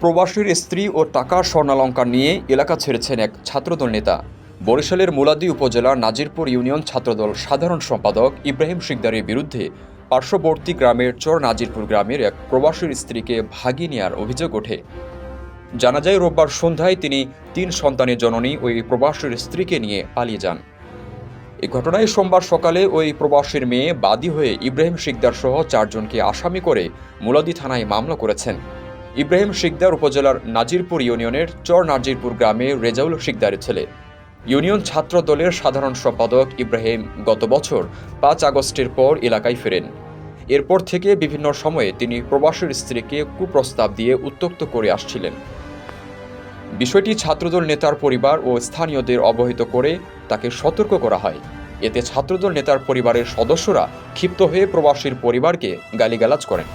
প্রবাসীর স্ত্রী ও টাকা স্বর্ণালঙ্কার নিয়ে এলাকা ছেড়েছেন এক ছাত্রদল নেতা। বরিশালের মুলাদি উপজেলার নাজিরপুর ইউনিয়ন ছাত্রদল সাধারণ সম্পাদক ইব্রাহিম শিকদারের বিরুদ্ধে পার্শ্ববর্তী গ্রামের চর নাজিরপুর গ্রামের এক প্রবাসীর স্ত্রীকে ভাগিয়ে নেওয়ার অভিযোগ ওঠে। জানা যায়, রোববার সন্ধ্যায় তিনি তিন সন্তানের জননী ওই প্রবাসীর স্ত্রীকে নিয়ে পালিয়ে যান। এই ঘটনায় সোমবার সকালে ওই প্রবাসীর মেয়ে বাদী হয়ে ইব্রাহিম শিকদার সহ চারজনকে আসামি করে মুলাদি থানায় মামলা করেছেন। ইব্রাহিম শিকদার উপজেলার নাজিরপুর ইউনিয়নের চর নাজিরপুর গ্রামে রেজাউল শিকদারের ছেলে। ইউনিয়ন ছাত্র দলের সাধারণ সম্পাদক ইব্রাহিম গত বছর পাঁচ আগস্টের পর এলাকায় ফেরেন। এরপর থেকে বিভিন্ন সময়ে তিনি প্রবাসীর স্ত্রীকে কুপ্রস্তাব দিয়ে উত্তক্ত করে আসছিলেন। বিষয়টি ছাত্রদল নেতার পরিবার ও স্থানীয়দের অবহিত করে তাকে সতর্ক করা হয়। এতে ছাত্রদল নেতার পরিবারের সদস্যরা ক্ষিপ্ত হয়ে প্রবাসীর পরিবারকে গালিগালাজ করেন।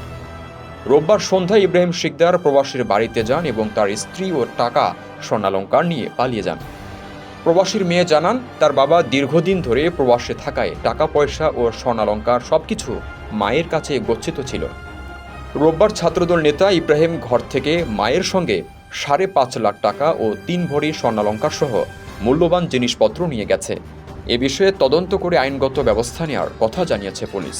রোববার সন্ধ্যায় ইব্রাহিম শিকদার প্রবাসীর বাড়িতে যান এবং তার স্ত্রী ও টাকা স্বর্ণালঙ্কার নিয়ে পালিয়ে যান। প্রবাসীর মেয়ে জানান, তার বাবা দীর্ঘদিন ধরে প্রবাসে থাকায় টাকা, পয়সা ও স্বর্ণালঙ্কার সবকিছু মায়ের কাছে গচ্ছিত ছিল। রোববার ছাত্রদল নেতা ইব্রাহিম ঘর থেকে মায়ের সঙ্গে সাড়ে পাঁচ লাখ টাকা ও তিন ভরি স্বর্ণালঙ্কার সহ মূল্যবান জিনিসপত্র নিয়ে গেছে। এ বিষয়ে তদন্ত করে আইনগত ব্যবস্থা নেওয়ার কথা জানিয়েছে পুলিশ।